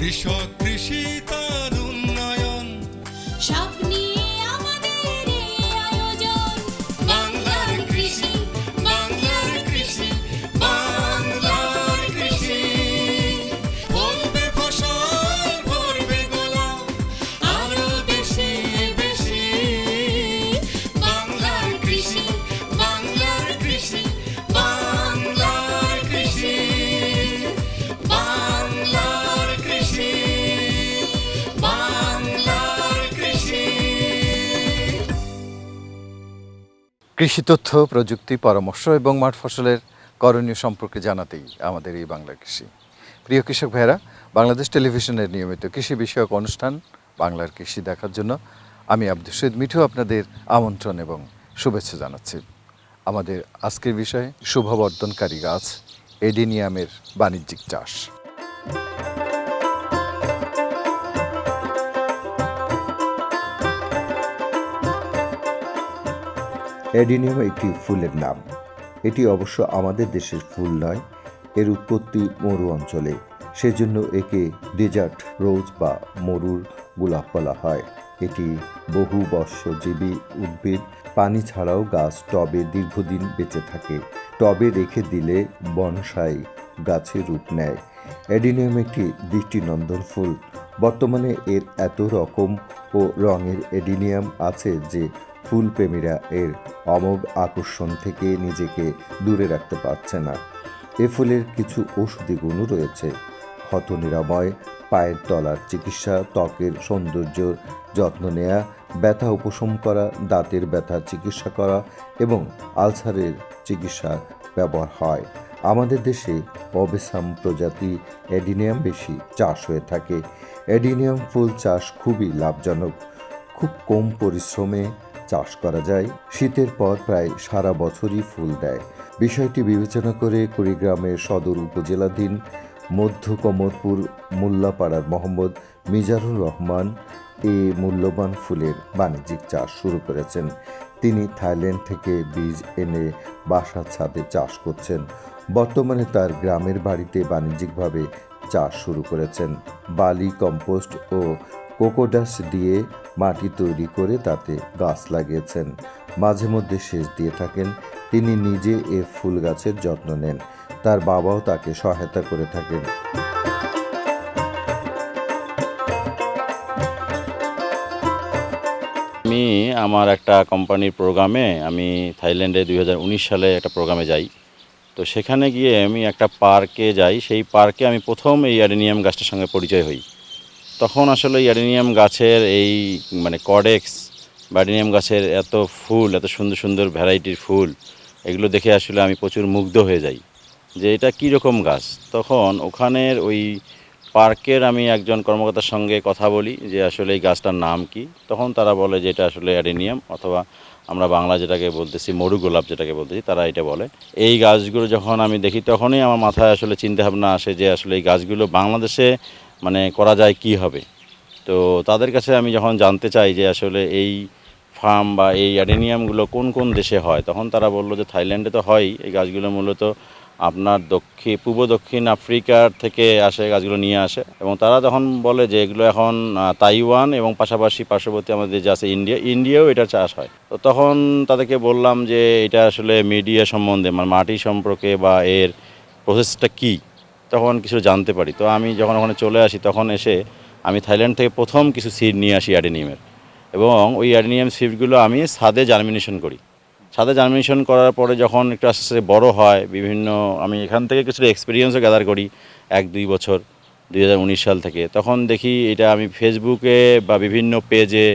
কৃষক কৃষি তার কৃষি তথ্য, প্রযুক্তি, পরামর্শ এবং মাঠ ফসলের করণীয় সম্পর্কে জানাতেই আমাদের এই বাংলা কৃষি। প্রিয় কৃষক ভাইরা বাংলাদেশ টেলিভিশনের নিয়মিত কৃষি বিষয়ক অনুষ্ঠান বাংলার কৃষি দেখার জন্য আমি আব্দুল সৈয়দ মিঠু আপনাদের আমন্ত্রণ এবং শুভেচ্ছা জানাচ্ছি। আমাদের আজকের বিষয় শুভবর্ধনকারী গাছ এডিনিয়ামের বাণিজ্যিক চাষ। অ্যাডিনিয়াম একটি ফুলের নাম। এটি অবশ্য আমাদের দেশের ফুল নয়, এর উৎপত্তি মরু অঞ্চলে। সেজন্য একে ডেজার্ট রোজ বা মরুর গোলাপ বলা হয়। এটি বহু বর্ষজীবী উদ্ভিদ, পানি ছাড়াও গাছ টবে দীর্ঘদিন বেঁচে থাকে। টবে রেখে দিলে বনসাই গাছে রূপ নেয়। অ্যাডিনিয়াম একটি দৃষ্টিনন্দন ফুল। বর্তমানে এর এত রকম ও রঙের এডিনিয়াম আছে যে ফুল প্রেমীরা এর অমোঘ আকর্ষণ থেকে নিজেকে দূরে রাখতে পারছে না। এ ফুলের কিছু ঔষধি গুণও রয়েছে। ক্ষত নিরাময়, পায়ের তলার চিকিৎসা, ত্বকের সৌন্দর্য, যত্ন নেওয়া ব্যথা উপশম করা, দাঁতের ব্যথা চিকিৎসা করা এবং আলসারের চিকিৎসা ব্যবহার হয়। আমাদের দেশে অবেসাম প্রজাতি অ্যাডিনিয়াম বেশি চাষ হয়ে থাকে। অ্যাডিনিয়াম ফুল চাষ খুবই লাভজনক। খুব কম পরিশ্রমে চাষ করা যায়। শীতের পর প্রায় সারা বছরই ফুল দেয়। বিষয়টি বিবেচনা করে কুড়িগ্রামের সদর উপজেলাধীন মধ্য কমরপুর মোল্লাপাড়ার মোহাম্মদ মিজানুর রহমান এই মূল্যবান ফুলের বাণিজ্যিক চাষ শুরু করেছেন। তিনি থাইল্যান্ড থেকে বীজ এনে বাসার ছাদে চাষ করছেন। বর্তমানে তার গ্রামের বাড়িতে বাণিজ্যিকভাবে চাষ শুরু করেছেন। বালি, কম্পোস্ট ও কোকোডাস দিয়ে মাটি তৈরি করে তাতে গাছ লাগিয়েছেন। মাঝে মধ্যে সেচ দিয়ে থাকেন। তিনি নিজে এ ফুল গাছের যত্ন নেন। তার বাবাও তাকে সহায়তা করে থাকেন। আমি আমার একটা কোম্পানির প্রোগ্রামে, আমি থাইল্যান্ডে দুই হাজার উনিশ সালে একটা প্রোগ্রামে যাই। তো সেখানে গিয়ে আমি একটা পার্কে যাই। সেই পার্কে আমি প্রথম এই অ্যাডেনিয়াম গাছটার সঙ্গে পরিচয় হই। তখন আসলে অ্যাডেনিয়াম গাছের এই মানে কডেক্স বা অ্যাডেনিয়াম গাছের এত ফুল, এত সুন্দর সুন্দর ভ্যারাইটির ফুল, এগুলো দেখে আসলে আমি প্রচুর মুগ্ধ হয়ে যাই। যে এটা কী রকম গাছ? তখন ওখানের ওই পার্কের আমি একজন কর্মকর্তার সঙ্গে কথা বলি যে আসলে এই গাছটার নাম কি? তখন তারা বলে যে এটা আসলে অ্যাডেনিয়াম অথবা আমরা বাংলা যেটাকে বলতেছি মরু গোলাপ যেটাকে বলতেছি, তারা এটা বলে। এই গাছগুলো যখন আমি দেখি তখনই আমার মাথায় আসলে চিন্তাভাবনা আসে যে আসলে এই গাছগুলো বাংলাদেশে মানে করা যায় কি হবে? তো তাদের কাছে আমি যখন জানতে চাই যে আসলে এই ফার্ম বা এই অ্যাডেনিয়ামগুলো কোন কোন দেশে হয়, তখন তারা বলল যে থাইল্যান্ডে তো হয়ই। এই গাছগুলো মূলত আপনার দক্ষিণ, পূর্ব দক্ষিণ আফ্রিকার থেকে আসে গাছগুলো নিয়ে আসে। এবং তারা তখন বলে যে এগুলো এখন তাইওয়ান এবং পাশাপাশি পার্শ্ববর্তী আমাদের যে আছে ইন্ডিয়া, ইন্ডিয়াও এটা চাষ হয়। তো তখন তাদেরকে বললাম যে এটা আসলে মিডিয়া সম্বন্ধে মানে মাটি সম্পর্কে বা এর প্রসেসটা কী? তখন কিছু জানতে পারি। তো আমি যখন ওখানে চলে আসি, তখন এসে আমি থাইল্যান্ড থেকে প্রথম কিছু সিড নিয়ে আসি অ্যাডেনিয়ামের। এবং ওই অ্যাডেনিয়াম সিডগুলো আমি ছাদে জার্মিনেশন করি। ছাদে জার্মিনেশন করার পরে যখন একটু আস্তে আস্তে বড়ো হয়, বিভিন্ন আমি এখান থেকে কিছু এক্সপিরিয়েন্সও গ্যাদার করি এক, দুই বছর, দুই হাজার উনিশ সাল থেকে। তখন দেখি এটা আমি ফেসবুকে বা বিভিন্ন পেজে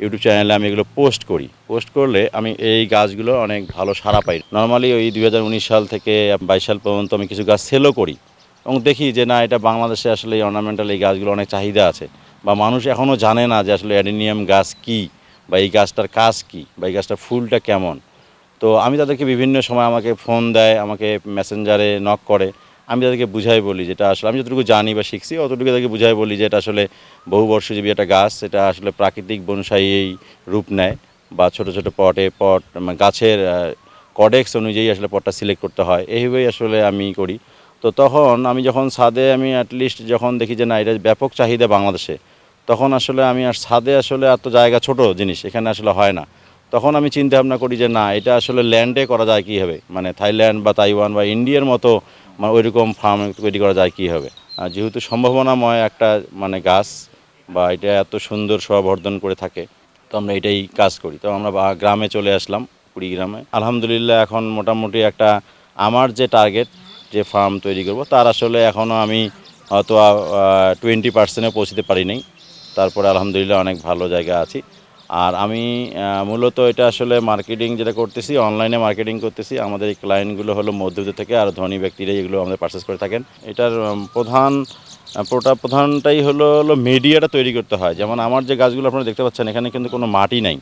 ইউটিউব চ্যানেলে আমি এগুলো পোস্ট করি। পোস্ট করলে আমি এই গাছগুলো অনেক ভালো সাড়া পাই। নর্মালি ওই দুই হাজার উনিশ সাল থেকে বাইশ সাল পর্যন্ত আমি কিছু গাছ সেলও করি। এবং দেখি যে না, এটা বাংলাদেশে আসলে এই অর্নামেন্টাল এই গাছগুলো অনেক চাহিদা আছে। বা মানুষ এখনও জানে না যে আসলে অ্যাডেনিয়াম গাছ কী, বা এই গাছটার কাজ কী, বা এই গাছটার ফুলটা কেমন। তো আমি তাদেরকে বিভিন্ন সময় আমাকে ফোন দেয়, আমাকে মেসেঞ্জারে নক করে। আমি তাদেরকে বুঝাই বলি যেটা আসলে, আমি যতটুকু জানি বা শিখছি, অতটুকু তাদেরকে বুঝাই বলি যে এটা আসলে বহু বর্ষজীবী একটা গাছ, এটা আসলে প্রাকৃতিক বনসাই রূপ নেয়, বা ছোট ছোট পটে, পট গাছের কডেক্স অনুযায়ী আসলে পটটা সিলেক্ট করতে হয়। এইভাবেই আসলে আমি করি। তো তখন আমি যখন ছাদে আমি অ্যাটলিস্ট যখন দেখি যে না, এটা ব্যাপক চাহিদা বাংলাদেশে, তখন আসলে আমি আর ছাদে আসলে এত জায়গা ছোট জিনিস এখানে আসলে হয় না। তখন আমি চিন্তা ভাবনা করি যে না, এটা আসলে ল্যান্ডে করা যায় কী হবে মানে থাইল্যান্ড বা তাইওয়ান বা ইন্ডিয়ার মতো মানে ওইরকম ফার্ম তৈরি করা যায় কীভাবে? আর যেহেতু সম্ভাবনাময় একটা মানে গাছ বা এটা এত সুন্দর শোভাবর্ধন করে থাকে, তো আমরা এটাই কাজ করি। তো আমরা গ্রামে চলে আসলাম কুড়িগ্রামে। আলহামদুলিল্লাহ এখন মোটামুটি একটা আমার যে টার্গেট যে ফার্ম তৈরি করব, তার আসলে এখনও আমি হয়তো টোয়েন্টি পার্সেন্টে পৌঁছতে পারি নাই। তারপরে আলহামদুলিল্লাহ অনেক ভালো জায়গা আছি। আর আমি মূলত এটা আসলে মার্কেটিং যেটা করতেছি অনলাইনে মার্কেটিং করতেছি, আমাদের এই ক্লায়েন্টগুলো হলো মধ্যবিত্ত থেকে আর ধনী ব্যক্তিরা এগুলো আমাদের পারচেস করে থাকেন। এটার প্রধান প্রোটা, প্রধানটাই হলো হলো মিডিয়াটা তৈরি করতে হয়। যেমন আমার যে গাছগুলো আপনারা দেখতে পাচ্ছেন, এখানে কিন্তু কোনো মাটি নাই।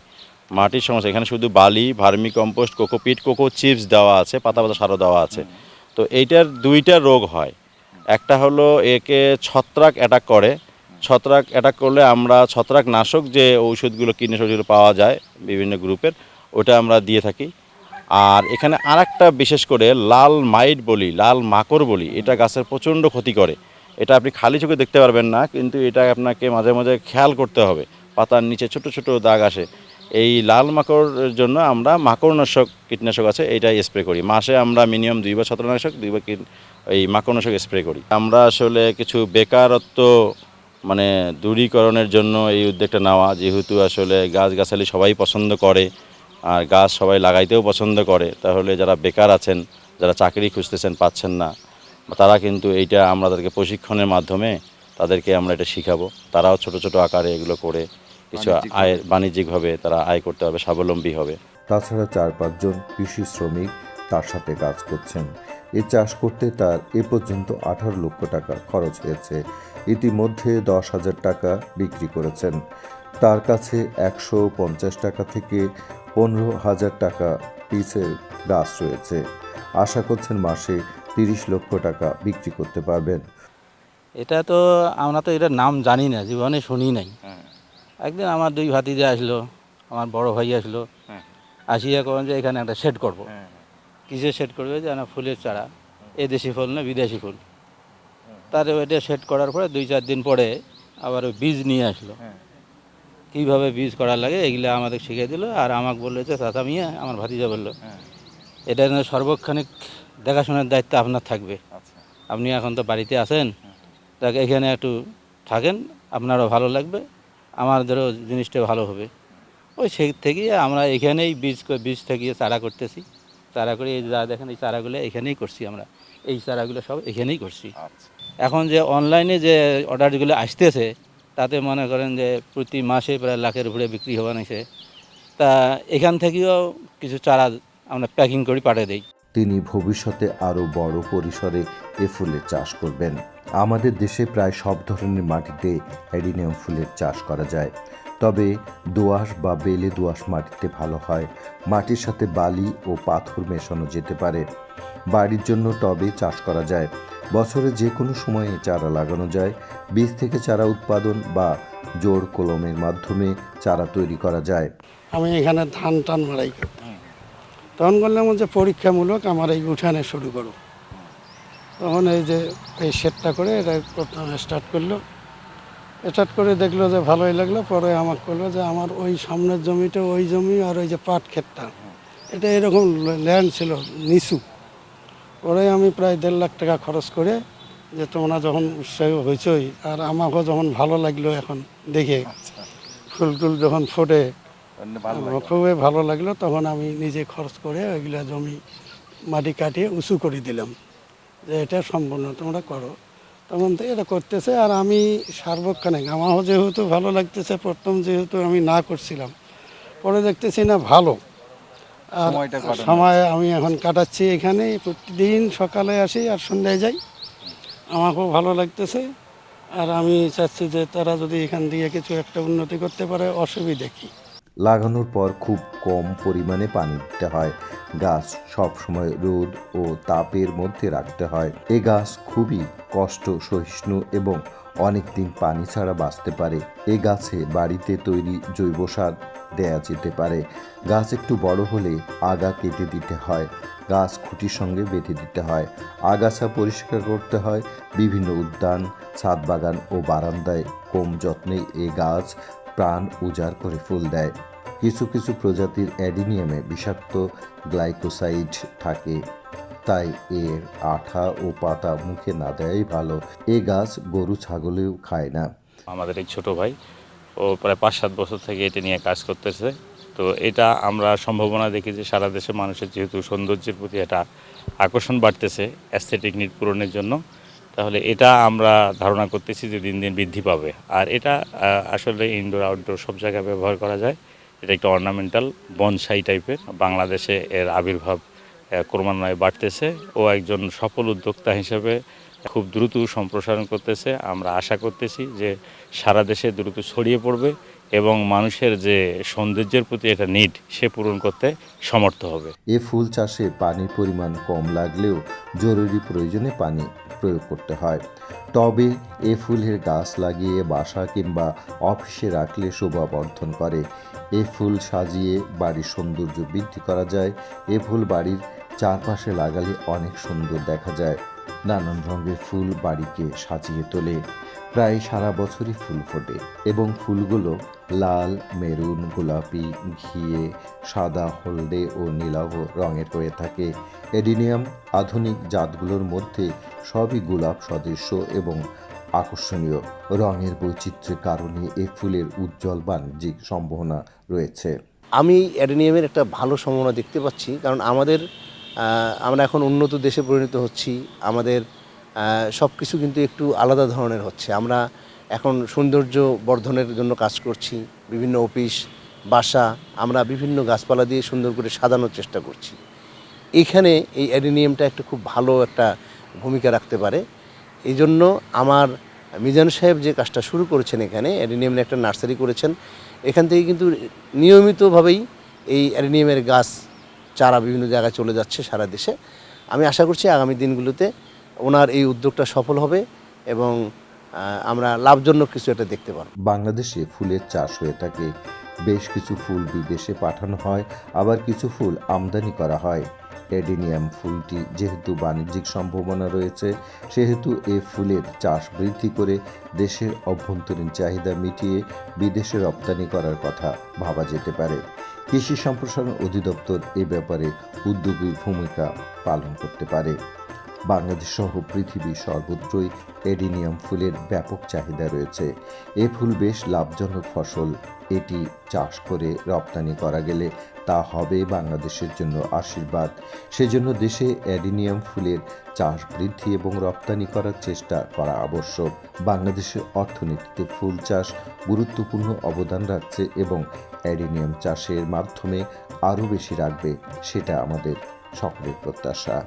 মাটির সমস্যা, এখানে শুধু বালি, vermicompost, cocopeat, coco chips দেওয়া আছে, পাতা পাতা সারও দেওয়া আছে। তো এইটার দুইটা রোগ হয়। একটা হলো একে ছত্রাক অ্যাটাক করে। ছত্রাক অ্যাটাক করলে আমরা ছত্রাক নাশক যে ঔষধগুলো কীটনাশকগুলো পাওয়া যায় বিভিন্ন গ্রুপের ওটা আমরা দিয়ে থাকি। আর এখানে আরেকটা বিশেষ করে লাল মাইট বলি, লাল মাকড় বলি, এটা গাছের প্রচণ্ড ক্ষতি করে। এটা আপনি খালি চোখে দেখতে পারবেন না, কিন্তু এটা আপনাকে মাঝে মাঝে খেয়াল করতে হবে। পাতার নিচে ছোট ছোট দাগ আসে। এই লাল মাকড়ের জন্য আমরা মাকড়নাশক কীটনাশক আছে এইটা স্প্রে করি। মাসে আমরা মিনিমাম দুইবার ছত্রনাশক দুইবার এই মাকড়নাশক স্প্রে করি। আমরা আসলে কিছু বেকারত্ব মানে দূরীকরণের জন্য এই উদ্যোগটা নেওয়া, যেহেতু আসলে গাছগাছালি সবাই পছন্দ করে, আর গাছ সবাই লাগাইতেও পছন্দ করে, তাহলে যারা বেকার আছেন, যারা চাকরি খুঁজতেছেন পাচ্ছেন না, তারা কিন্তু এইটা আমরা তাদেরকে প্রশিক্ষণের মাধ্যমে তাদেরকে আমরা এটা শিখাবো। তারাও ছোট ছোট আকারে এগুলো করে কিছু আয় বাণিজ্যিকভাবে। তারা আয় করতে হবে স্বাবলম্বী হবে। তাছাড়া চার পাঁচজন কৃষি শ্রমিক তার সাথে কাজ করছেন। এ চাষ করতে তার এ পর্যন্ত আঠারো লক্ষ টাকা খরচ হয়েছে। ইতিমধ্যে দশ হাজার টাকা বিক্রি করেছেন। তার কাছে একশো পঞ্চাশ টাকা থেকে পনেরো হাজার টাকা পিসের গাছ রয়েছে। আশা করছেন মাসে তিরিশ লক্ষ টাকা বিক্রি করতে পারবেন। এটা তো আমরা তো এটার নাম জানি না জীবনে শুনি নাই। একদিন আমার দুই ভাতিজা আসলো আমার বড় ভাই আসলো। আসিয়া করেন যে এখানে একটা সেট করব। কিসের সেট করবে যে না ফুলের চারা। এ দেশি ফুল না বিদেশি ফুল। তার ওইটা সেট করার পরে দুই চার দিন পরে আবার ওই বীজ নিয়ে আসলো। কীভাবে বীজ করা লাগে এগুলো আমাদের শিখিয়ে দিল আর আমাকে বলল যে চাচা মিয়া আমার ভাতিজা বলল এটা যেন সর্বক্ষণিক দেখাশোনার দায়িত্ব আপনার থাকবে। আপনি এখন তো বাড়িতে আছেন। তাকে এখানে একটু থাকেন আপনারও ভালো লাগবে। আমাদেরও জিনিসটা ভালো হবে। ওই সেই থেকে আমরা এখানেই বীজ বীজ থেকে চারা করতেছি। চারা করে এই যা দেখেন এই চারাগুলো এখানেই করছি আমরা। এই চারাগুলো সব এখানেই করছি। এখন যে অনলাইনে যে অর্ডারগুলো আসতেছে তাতে মনে করেন যে প্রতি মাসে প্রায় লাখের উপরে বিক্রি হওয়া নিছে। তা এখান থেকেও কিছু চারা আমরা প্যাকিং করে পাঠিয়ে দিই। তিনি ভবিষ্যতে আরও বড় পরিসরে এ ফুলের চাষ করবেন। আমাদের দেশে প্রায় সব ধরনের মাটিতে অ্যাডিনিয়াম ফুলের চাষ করা যায়। তবে দোআঁশ বা বেলে দোআঁশ মাটিতে ভালো হয়। মাটির সাথে বালি ও পাথর মেশানো যেতে পারে। বাড়ির জন্য টবে চাষ করা যায়। বছরে যে কোনো সময়ে চারা লাগানো যায়। বীজ থেকে চারা উৎপাদন বা জোর কলমের মাধ্যমে চারা তৈরি করা যায়। আমি এখানে ধান টান মারাই করতাম। তখন বললাম যে পরীক্ষামূলক আমার এই উঠানে শুরু করো। তখন এই যে এই সেটটা করে এটা স্টার্ট করল। স্টার্ট করে দেখল যে ভালোই লাগল পরে আমাকে বলল যে আমার ওই সামনের জমিটা ওই জমি আর ওই যে পাট ক্ষেতটা। এটা এরকম ল্যান্ড ছিল নিচু। পরে আমি প্রায় দেড় লাখ টাকা খরচ করে যে তোমরা যখন উৎসাহ হয়েছই আর আমাকেও যখন ভালো লাগল এখন দেখে ফুল টুল যখন ফোটে আমার খুবই ভালো লাগল তখন আমি নিজে খরচ করে ওইগুলা জমি মাটি কাটিয়ে উঁচু করে দিলাম। যে এটা সম্পূর্ণ তোমরা করো। তখন তো এটা করতেছে আর আমি সার্বক্ষণিক আমারও যেহেতু ভালো লাগতেছে প্রথম যেহেতু আমি না করছিলাম পরে দেখতেছি না ভালো। আর সময় আমি এখন কাটাচ্ছি এখানে প্রতিদিন সকালে আসি আর সন্ধ্যায় যাই। আমাকেও ভালো লাগতেছে আর আমি চাচ্ছি যে তারা যদি এখান দিয়ে কিছু একটা উন্নতি করতে পারে অসুবিধা কী? লাগানোর পর খুব কম পরিমাণে পানি দিতে হয়। গাছ সব সময় রোদ ও তাপের মধ্যে রাখতে হয়। এ গাছ খুবই কষ্ট, সহিষ্ণু এবং অনেক দিন পানি ছাড়া বাঁচতে পারে। এ গাছে বাড়িতে তৈরি জৈব সার দেয়া যেতে পারে। গাছ একটু বড় হলে আগা কেটে দিতে হয়, গাছ খুঁটির সঙ্গে বেঁধে দিতে হয়। আগাছা পরিষ্কার করতে হয়, বিভিন্ন উদ্যান, ছাদ বাগান ও বারান্দায় কম যত্নে এ গাছ প্রাণ উজাড় করে ফুল দেয়। কিছু কিছু প্রজাতির অ্যাডিনিয়ামে বিষাক্ত গ্লাইকোসাইড থাকে। তাই এর আঠা ও পাতা মুখে না দেয়াই ভালো। এ গাছ গরু, ছাগলেও খায় না। আমাদের এই ছোট ভাই, ও প্রায় পাঁচ সাত বছর থেকে এটা নিয়ে কাজ করতেছে। তো এটা আমরা সম্ভাবনা দেখি যে সারা দেশে মানুষের যেহেতু সৌন্দর্যের প্রতি একটা আকর্ষণ বাড়তেছে অ্যাস্থেটিক নিড পূরণের জন্য। তাহলে এটা আমরা ধারণা করতেছি যে দিন দিন বৃদ্ধি পাবে। আর এটা আসলে ইনডোর আউটডোর সব জায়গায় ব্যবহার করা যায়। এটা একটা অর্নামেন্টাল বনসাই টাইপের বাংলাদেশে এর আবির্ভাব ক্রমান্বয়ে বাড়তেছে। ও একজন সফল উদ্যোক্তা হিসেবে খুব দ্রুত সম্প্রসারণ করতেছে। আমরা আশা করতেছি যে সারা দেশে দ্রুত ছড়িয়ে পড়বে। এবং মানুষের যে সৌন্দর্যের প্রতি একটা নিড সে পূরণ করতে সমর্থ হবে। এ ফুল চাষে পানির পরিমাণ কম লাগলেও জরুরি প্রয়োজনে পানি প্রয়োগ করতে হয়। টবে এ ফুলের গাছ লাগিয়ে বাসা কিংবা অফিসে রাখলে শোভা বর্ধন করে। এ ফুল সাজিয়ে বাড়ির সৌন্দর্য বৃদ্ধি করা যায়। এ ফুল বাড়ির চারপাশে লাগালে অনেক সুন্দর দেখা যায়। নানান রঙের ফুল বাড়িকে সাজিয়ে তোলে। প্রায় সারা বছরই ফুল ফোটে এবং ফুলগুলো লাল, মেরুন, গোলাপি, ঘিয়ে, সাদা, হলদে ও নীলাভ রঙের হয়ে থাকে। এডিনিয়াম আধুনিক জাতগুলোর মধ্যে সবই গোলাপ সদৃশ্য এবং আকর্ষণীয়। রঙের বৈচিত্র্যের কারণে এ ফুলের উজ্জ্বল বাণিজ্যিক সম্ভাবনা রয়েছে। আমি অ্যাডেনিয়ামের একটা ভালো সম্ভাবনা দেখতে পাচ্ছি, কারণ আমাদের আমরা এখন উন্নত দেশে পরিণত হচ্ছি। আমাদের সব কিছু কিন্তু একটু আলাদা ধরনের হচ্ছে। আমরা এখন সৌন্দর্য বর্ধনের জন্য কাজ করছি, বিভিন্ন অফিস, বাসা, আমরা বিভিন্ন গাছপালা দিয়ে সুন্দর করে সাজানোর চেষ্টা করছি। এইখানে এই অ্যাডেনিয়ামটা একটা খুব ভালো একটা ভূমিকা রাখতে পারে। এই জন্য আমার মিজান সাহেব যে কাজটা শুরু করেছেন এখানে অ্যাডেনিয়ামের একটা নার্সারি করেছেন, এখান থেকে কিন্তু নিয়মিতভাবেই এই অ্যাডেনিয়ামের গাছ, চারা বিভিন্ন জায়গায় চলে যাচ্ছে সারা দেশে। আমি আশা করছি আগামী দিনগুলোতে ওনার এই উদ্যোগটা সফল হবে এবং আমরা লাভজনক কিছু একটা দেখতে পারব। বাংলাদেশে ফুলের চাষ হয়ে থাকে। বেশ কিছু ফুল বিদেশে পাঠানো হয়, আবার কিছু ফুল আমদানি করা হয়। এডিনিয়াম ফুলটি যেহেতু বাণিজ্যিক সম্ভাবনা রয়েছে, সেহেতু এ ফুলের চাষ বৃদ্ধি করে দেশের অভ্যন্তরীণ চাহিদা মিটিয়ে বিদেশে রপ্তানি করার কথা ভাবা যেতে পারে। কৃষি সম্প্রসারণ অধিদপ্তর এ ব্যাপারে উদ্যোগী ভূমিকা পালন করতে পারে। বাংলাদেশ সহ পৃথিবীর সর্বত্রই এডিনিয়াম ফুলের ব্যাপক চাহিদা রয়েছে। এ ফুল বেশ লাভজনক ফসল। এটি চাষ করে রপ্তানি করা গেলে তা হবে বাংলাদেশের জন্য আশীর্বাদ। সেজন্য দেশে অ্যাডিনিয়াম ফুলের চাষ বৃদ্ধি এবং রপ্তানি করার চেষ্টা করা আবশ্যক। বাংলাদেশের অর্থনীতিতে ফুল চাষ গুরুত্বপূর্ণ অবদান রাখছে এবং অ্যাডিনিয়াম চাষের মাধ্যমে আরও বেশি রাখবে, সেটা আমাদের সকলের প্রত্যাশা।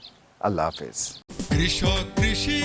আল্লাহ হাফেজ। কৃষক কৃষি